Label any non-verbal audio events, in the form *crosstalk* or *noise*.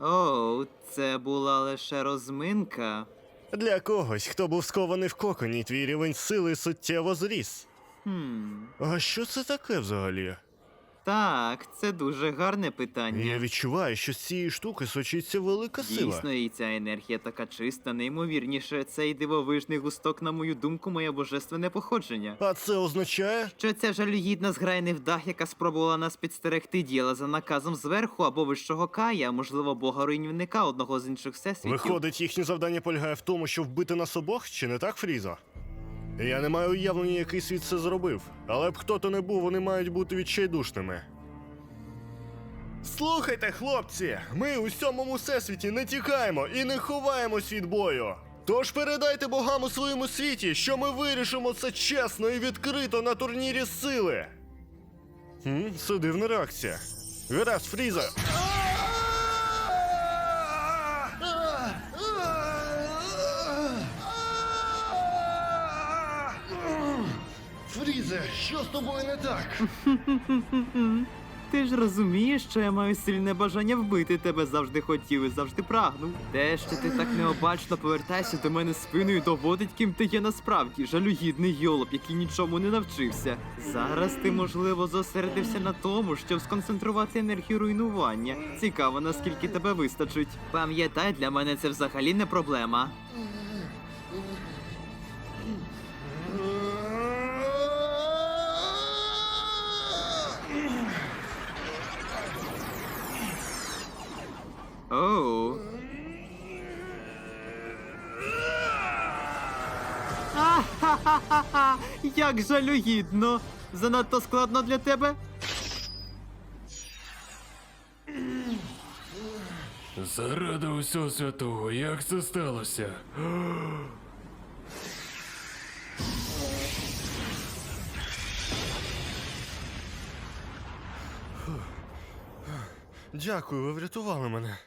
Оу, це була лише розминка. Для когось, хто був скований в коконі, твій рівень сили суттєво зріс. Хм. А що це таке взагалі? Так, це дуже гарне питання. Я відчуваю, що з цієї штуки сочиться велика сила. Дійсно, і ця енергія така чиста, неймовірніше, цей дивовижний густок, на мою думку, моє божественне походження. А це означає. Що ця жалюгідна зграя невдах, яка спробувала нас підстерегти, діяла за наказом зверху або вищого кая, можливо, бога руйнівника одного з інших всесвітів. Виходить, їхнє завдання полягає в тому, щоб вбити нас обох, чи не так, Фрізо? Я не маю уявлення, який світ це зробив, але б хто то не був, вони мають бути відчайдушними. Слухайте, хлопці, ми у сьомому всесвіті не тікаємо і не ховаємось від бою. Тож передайте богам у своєму світі, що ми вирішимо це чесно і відкрито на турнірі сили. Хм, це дивна реакція. Гаразд, Фріза. Фрізе, що з тобою не так? Ти ж розумієш, що я маю сильне бажання вбити тебе завжди хотів і завжди прагнув. Те, що ти так необачно повертаєшся до мене спиною, доводить, ким ти є насправді, жалюгідний йолоп, який нічому не навчився. Зараз ти, можливо, зосередився на тому, щоб сконцентрувати енергію руйнування. Цікаво, наскільки тебе вистачить. Пам'ятай, для мене це взагалі не проблема. Оу. Ахахахаха! *laughs* Як жалюгідно! Занадто складно для тебе? Заради усього святого, як це сталося? Дякую, ви врятували мене.